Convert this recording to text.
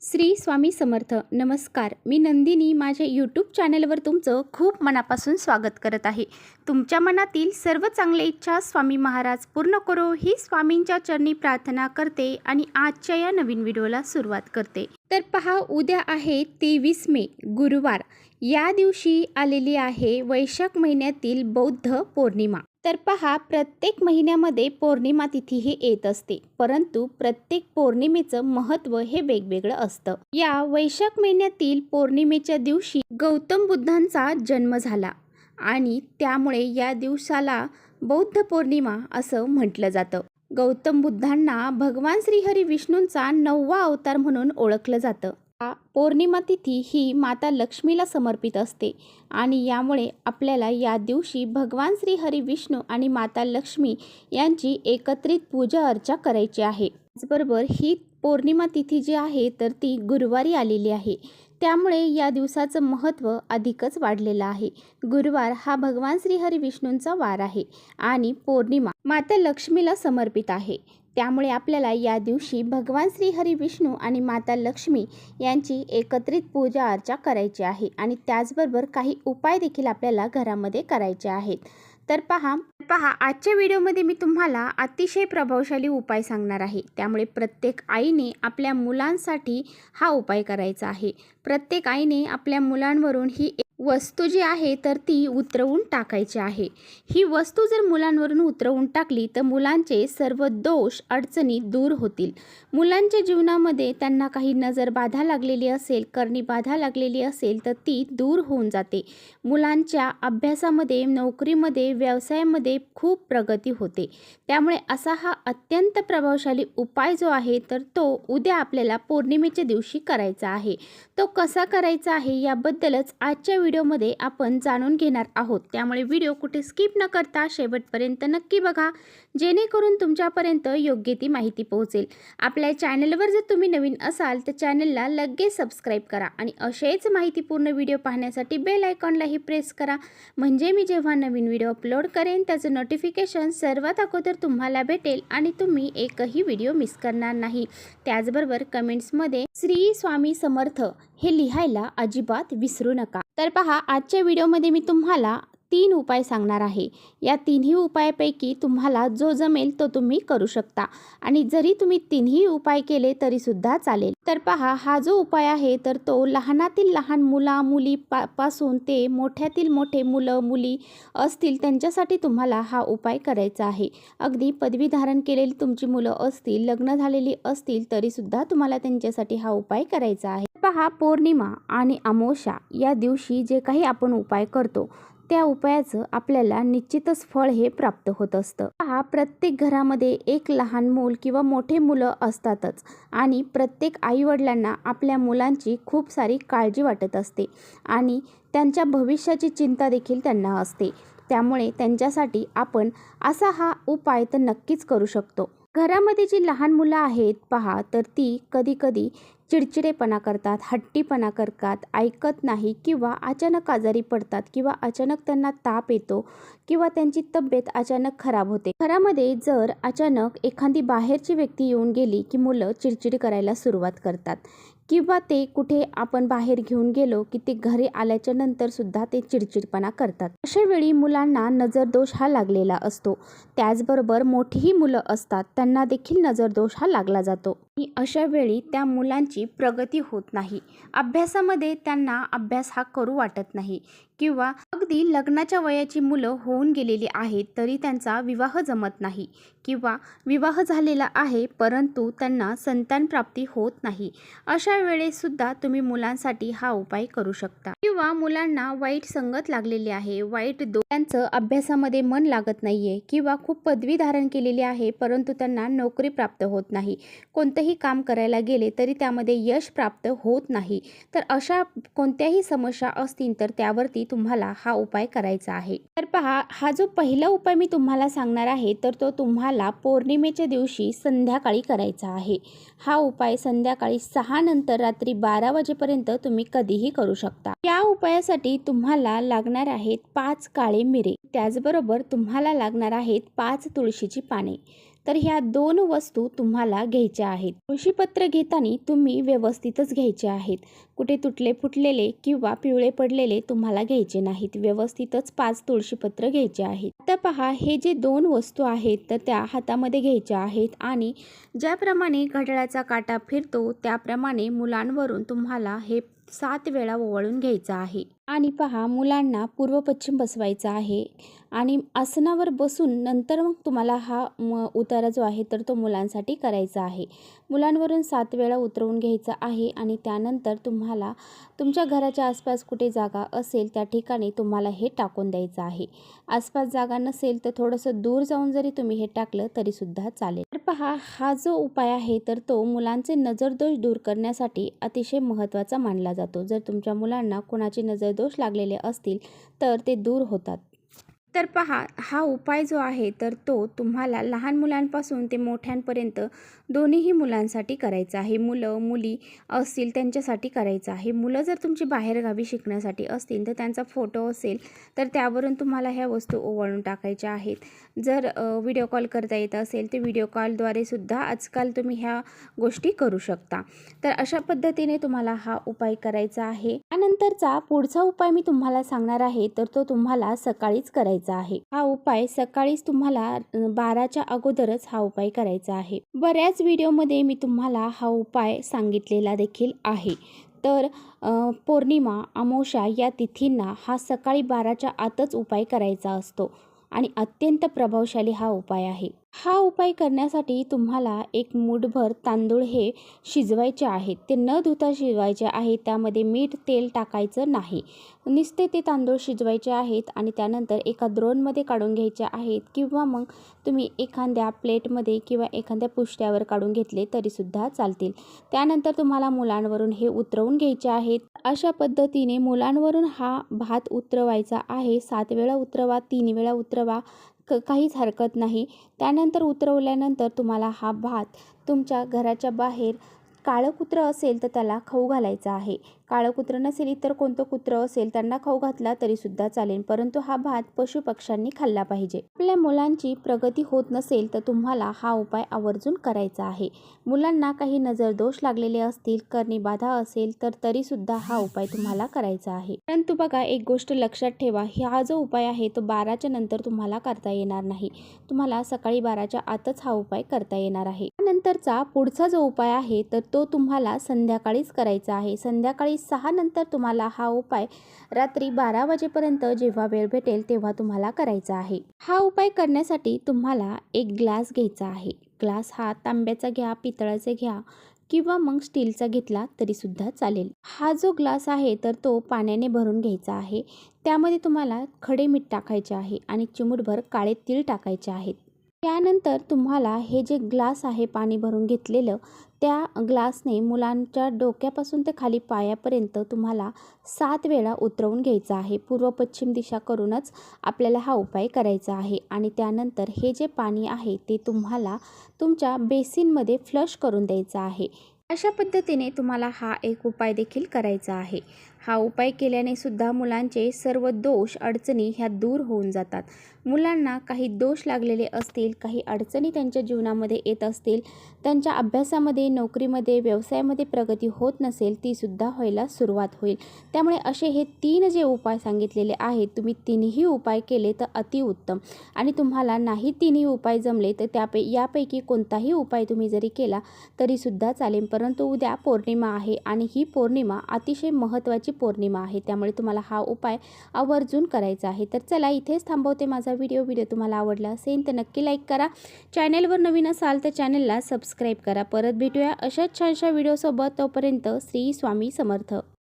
श्री स्वामी समर्थ नमस्कार. मी नंदिनी. माझ्या यूट्यूब चॅनलवर तुमचं खूप मनापासून स्वागत करत आहे. तुमच्या मनातील सर्व चांगल्या इच्छा स्वामी महाराज पूर्ण करो. ही स्वामींच्या चरणी प्रार्थना करते आणि आजच्या या नवीन व्हिडिओला सुरुवात करते. तर पहा उद्या आहे तेवीस मे गुरुवार. या दिवशी आलेली आहे वैशाख महिन्यातील बौद्ध पौर्णिमा. तर पहा प्रत्येक महिन्यामध्ये पौर्णिमा तिथी ही येत असते. परंतु प्रत्येक पौर्णिमेचं महत्त्व हे वेगवेगळं असतं. या वैशाख महिन्यातील पौर्णिमेच्या दिवशी गौतम बुद्धांचा जन्म झाला आणि त्यामुळे या दिवसाला बौद्ध पौर्णिमा असं म्हटलं जातं. गौतम बुद्धांना भगवान श्रीहरी विष्णूंचा नववा अवतार म्हणून ओळखलं जातं. पौर्णिमा तिथी ही माता लक्ष्मीला समर्पित असते आणि यामुळे आपल्याला या दिवशी भगवान श्री हरी विष्णू आणि माता लक्ष्मी यांची एकत्रित पूजा अर्चा करायची आहे. त्याचबरोबर ही पौर्णिमा तिथी जी आहे तर ती गुरुवारी आलेली आहे. त्यामुळे या दिवसाचं महत्त्व अधिकच वाढलेलं आहे. गुरुवार हा भगवान श्रीहरी विष्णूंचा वार आहे आणि पौर्णिमा माता लक्ष्मीला समर्पित आहे. त्यामुळे आपल्याला या दिवशी भगवान श्रीहरी विष्णू आणि माता लक्ष्मी यांची एकत्रित पूजा अर्चा करायची आहे आणि त्याचबरोबर काही उपाय देखील आपल्याला घरामध्ये करायचे आहेत. तर पहा. पहा आजच्या व्हिडिओमध्ये मी तुम्हाला अतिशय प्रभावशाली उपाय सांगणार आहे. त्यामुळे प्रत्येक आईने आपल्या मुलांसाठी हा उपाय करायचा आहे. प्रत्येक आईने आपल्या मुलांवरून ही एक वस्तू जी आहे तर ती उतरवून टाकायची आहे. ही वस्तू जर मुलांवरून उतरवून टाकली तर मुलांचे सर्व दोष अडचणी दूर होतील. मुलांच्या जीवनामध्ये त्यांना काही नजर बाधा लागलेली असेल करणी बाधा लागलेली असेल तर ती दूर होऊन जाते. मुलांच्या अभ्यासामध्ये नोकरीमध्ये व्यवसायामध्ये खूप प्रगती होते. त्यामुळे असा हा अत्यंत प्रभावशाली उपाय जो आहे तर तो उद्या आपल्याला पौर्णिमेच्या दिवशी करायचा आहे. तो कसा करायचा आहे याबद्दलच आजच्या व्हिडिओमध्ये आपण जाणून घेणार आहोत. त्यामुळे व्हिडिओ कुठे स्किप न करता शेवटपर्यंत नक्की बघा जेणेकरून तुमच्यापर्यंत योग्य ती माहिती पोहोचेल. आपल्या चॅनलवर जर तुम्ही नवीन असाल तर चॅनलला लगेच सबस्क्राईब करा आणि असेच माहितीपूर्ण व्हिडिओ पाहण्यासाठी बेल आयकॉनलाही प्रेस करा. म्हणजे मी जेव्हा नवीन व्हिडिओ अपलोड करेन त्याचं नोटिफिकेशन सर्वात अगोदर तुम्हाला भेटेल आणि तुम्ही एकही व्हिडिओ मिस करणार नाही. त्याचबरोबर कमेंट्समध्ये श्री स्वामी समर्थ हे लिहायला अजिबात विसरू नका. तर पहा आजच्या व्हिडिओमध्ये मी तुम्हाला तीन उपाय सांगणार आहे. या तिन्ही उपायापैकी तुम्हाला जो जमेल तो तुम्ही करू शकता. आणि जरी तुम्ही तिन्ही उपाय केले तरीसुद्धा चालेल. तर पहा हा जो उपाय आहे तर तो लहानातील लहान मुला मुली पा पासून ते मोठ्यातील मोठे मुलं मुली असतील त्यांच्यासाठी तुम्हाला हा उपाय करायचा आहे. अगदी पदवी धारण केलेली तुमची मुलं असतील लग्न झालेली असतील तरीसुद्धा तुम्हाला त्यांच्यासाठी हा उपाय करायचा आहे. पहा पौर्णिमा आणि अमावस्या या दिवशी जे काही आपण उपाय करतो त्या उपायाचं आपल्याला निश्चितच फळ हे प्राप्त होत असतं. पहा प्रत्येक घरामध्ये एक लहान मूल किंवा मोठे मुलं असतातच आणि प्रत्येक आईवडिलांना आपल्या मुलांची खूप सारी काळजी वाटत असते आणि त्यांच्या भविष्याची चिंता देखील त्यांना असते. त्यामुळे त्यांच्यासाठी आपण असा हा उपाय तर नक्कीच करू शकतो. घरामध्ये जी लहान मुलं आहेत पहा तर ती कधीकधी चिडचिडेपणा करतात हट्टीपणा करतात ऐकत नाही किंवा अचानक आजारी पडतात किंवा अचानक त्यांना ताप येतो किंवा त्यांची तब्येत अचानक खराब होते. घरामध्ये जर अचानक एखादी बाहेरची व्यक्ती येऊन गेली की मुलं चिडचिड करायला सुरुवात करतात किंवा ते कुठे आपण बाहेर घेऊन गेलो की ते घरी आल्याच्यानंतर सुद्धा ते चिडचिडपणा करतात. अशा वेळी मुलांना नजरदोष हा लागलेला असतो. त्याचबरोबर मोठीही मुलं असतात त्यांना देखील नजरदोष हा लागला जातो. आणि अशा वेळी त्या मुलांची प्रगती होत नाही. अभ्यासामध्ये त्यांना अभ्यास हा करू वाटत नाही किंवा अगदी लग्नाच्या वयाची मुलं होऊन गेलेली आहेत तरी त्यांचा विवाह जमत नाही किंवा विवाह झालेला आहे परंतु त्यांना संतान प्राप्ती होत नाही. अशा वेळेसुद्धा तुम्ही मुलांसाठी हा उपाय करू शकता. किंवा मुलांना वाईट संगत लागलेली आहे वाईट दो त्यांचं अभ्यासामध्ये मन लागत नाहीये किंवा खूप पदवी धारण केलेली आहे परंतु त्यांना नोकरी प्राप्त होत नाही. कोणतंही काम करायला गेले तरी त्यामध्ये यश प्राप्त होत नाही. तर अशा कोणत्याही समस्या असतील तर त्यावरती तुम्हाला हा उपाय करायचा आहे. तर पहा हा जो पहिला उपाय मी तुम्हाला सांगणार आहे तर तो तुम्हाला पौर्णिमेच्या दिवशी संध्याकाळी करायचा आहे. हा उपाय संध्याकाळी सहा नंतर रात्री बारा वाजेपर्यंत तुम्ही कधीही करू शकता. या उपायासाठी तुम्हाला लागणार आहेत पाच काळे मिरे. त्याचबरोबर तुम्हाला लागणार आहेत पाच तुळशीची पाने. तर ह्या दोन वस्तू तुम्हाला घ्यायच्या आहेत. तुळशीपत्र घेताना तुम्ही व्यवस्थितच घ्यायचे आहेत. कुठे तुटले फुटलेले किंवा पिवळे पडलेले तुम्हाला घ्यायचे नाहीत. व्यवस्थितच पाच तुळशीपत्र घ्यायचे आहेत. आता पहा हे जे दोन वस्तू आहेत तर त्या हातामध्ये घ्यायच्या आहेत आणि ज्याप्रमाणे घड्याळाचा काटा फिरतो त्याप्रमाणे मुलांवरून तुम्हाला हे सात वेळा ओवाळून घ्यायचं आहे. आणि पहा मुलांना पूर्व पश्चिम बसवायचा आहे. आणि आसनावर बसून नंतर मग तुम्हाला हा म उतारा जो आहे तर तो मुलांसाठी करायचा आहे. मुलांवरून सात वेळा उतरवून घ्यायचा आहे आणि त्यानंतर तुम्हाला तुमच्या घराच्या आसपास कुठे जागा असेल त्या ठिकाणी तुम्हाला हे टाकून द्यायचं आहे. आसपास जागा नसेल तर थोडंसं दूर जाऊन जरी तुम्ही हे टाकलं तरीसुद्धा चालेल. तर पहा हा जो उपाय आहे तर तो मुलांचे नजरदोष दूर करण्यासाठी अतिशय महत्त्वाचा मानला जातो. जर तुमच्या मुलांना कोणाचे दोष लागलेले असतील तर ते दूर होतात. तर पहा हा उपाय जो आहे तर तो तुम्हाला लहान मुलांपासून ते मोठ्यांपर्यंत दोन्हीही मुलांसाठी करायचा आहे. मुलं मुली असतील त्यांच्यासाठी करायचं आहे. मुलं जर तुमची बाहेरगावी शिकण्यासाठी असतील तर त्यांचा फोटो असेल तर त्यावरून तुम्हाला ह्या वस्तू ओवाळून टाकायच्या आहेत. जर व्हिडिओ कॉल करता येत असेल तर व्हिडिओ कॉलद्वारे सुद्धा आजकाल तुम्ही ह्या गोष्टी करू शकता. तर अशा पद्धतीने तुम्हाला हा उपाय करायचा आहे. त्यानंतरचा पुढचा उपाय मी तुम्हाला सांगणार आहे तर तो तुम्हाला सकाळीच करायचा आहे. हा उपाय सकाळीच तुम्हाला बाराच्या अगोदरच हा उपाय करायचा आहे. बऱ्याच व्हिडिओमध्ये मी तुम्हाला हा उपाय सांगितलेला देखील आहे. तर पौर्णिमा अमावस्या या तिथींना हा सकाळी बाराच्या आतच उपाय करायचा असतो. आणि अत्यंत प्रभावशाली हा उपाय आहे. हा उपाय करण्यासाठी तुम्हाला एक मूठभर तांदूळ हे शिजवायचे आहेत. ते न धुता शिजवायचे आहे. त्यामध्ये मीठ तेल टाकायचं नाही. नुसते ते तांदूळ शिजवायचे आहेत आणि त्यानंतर एका द्रोणमध्ये काढून घ्यायचे आहेत किंवा मग तुम्ही एखाद्या प्लेटमध्ये किंवा एखाद्या पुष्ट्यावर काढून घेतले तरीसुद्धा चालतील. त्यानंतर तुम्हाला मुलांवरून हे उतरवून घ्यायचे आहेत. अशा पद्धतीने मुलांवरून हा भात उतरवायचा आहे. सात वेळा उतरवा तीन वेळा उतरवा क काहीच हरकत नाही. त्यानंतर उतरवल्यानंतर तुम्हाला हा भात तुमच्या घराच्या बाहेर काळं कुत्रं असेल तर त्याला खाऊ घालायचं आहे. काळं कुत्रं नसेल इतर कोणतं कुत्रं असेल त्यांना खाऊ घातला तरीसुद्धा चालेल परंतु हा भात पशुपक्ष्यांनी खाल्ला पाहिजे. आपल्या मुलांची प्रगती होत नसेल तर तुम्हाला हा उपाय आवर्जून करायचा आहे. मुलांना काही नजरदोष लागलेले असतील करणी बाधा असेल तर तरीसुद्धा हा उपाय तुम्हाला करायचा आहे. परंतु बघा एक गोष्ट लक्षात ठेवा हा जो उपाय आहे तो बाराच्या नंतर तुम्हाला करता येणार नाही. तुम्हाला सकाळी बाराच्या आतच हा उपाय करता येणार आहे. त्यानंतरचा पुढचा जो उपाय आहे तर तो तुम्हाला संध्याकाळीच करायचा आहे. संध्याकाळी सहा नंतर तुम्हाला हा उपाय रात्री बारा वाजेपर्यंत जेव्हा वेळ भेटेल तेव्हा तुम्हाला करायचा आहे. हा उपाय करण्यासाठी तुम्हाला एक ग्लास घ्यायचा आहे. ग्लास हा तांब्याचा घ्या पितळाचा घ्या किंवा मग स्टीलचा घेतला तरीसुद्धा चालेल. हा जो ग्लास आहे तर तो पाण्याने भरून घ्यायचा आहे. त्यामध्ये तुम्हाला खडे मीठ टाकायचे आहे आणि चिमूटभर काळे तीळ टाकायचे आहेत. त्यानंतर तुम्हाला हे जे ग्लास आहे पाणी भरून घेतलेलं त्या ग्लासने मुलांच्या डोक्यापासून ते खाली पायापर्यंत तुम्हाला सात वेळा उतरवून घ्यायचं आहे. पूर्व पश्चिम दिशा करूनच आपल्याला हा उपाय करायचा आहे. आणि त्यानंतर हे जे पाणी आहे ते तुम्हाला तुमच्या बेसिनमध्ये फ्लश करून द्यायचं आहे. अशा पद्धतीने तुम्हाला हा एक उपाय देखील करायचा आहे. हा उपाय केल्याने सुद्धा मुलांचे सर्व दोष अडचणी ह्या दूर होऊन जातात. मुलांना काही दोष लागलेले असतील काही अडचणी त्यांच्या जीवनामध्ये येत असतील त्यांच्या अभ्यासामध्ये नोकरीमध्ये व्यवसायामध्ये प्रगती होत नसेल तीसुद्धा व्हायला सुरुवात होईल. त्यामुळे असे हे तीन जे उपाय सांगितलेले आहेत तुम्ही तिन्ही उपाय केले तर अतिउत्तम आणि तुम्हाला नाही तिन्ही उपाय जमले तर त्यापै यापैकी कोणताही उपाय तुम्ही जरी केला तरीसुद्धा चालेल. परंतु उद्या पौर्णिमा आहे आणि ही पौर्णिमा अतिशय महत्त्वाची पौर्णिमा आहे त्यामुळे तुम्हाला हा उपाय आवर्जून करायचा आहे. तर चला इथेच थांबवते माझा व्हिडिओ. व्हिडिओ तुम्हाला आवडला असेल तर नक्की लाईक करा. चॅनेलवर नवीन असाल तर चॅनलला सबस्क्राईब करा. परत भेटूया अशाच छानशा व्हिडिओसोबत. तोपर्यंत श्री स्वामी समर्थ.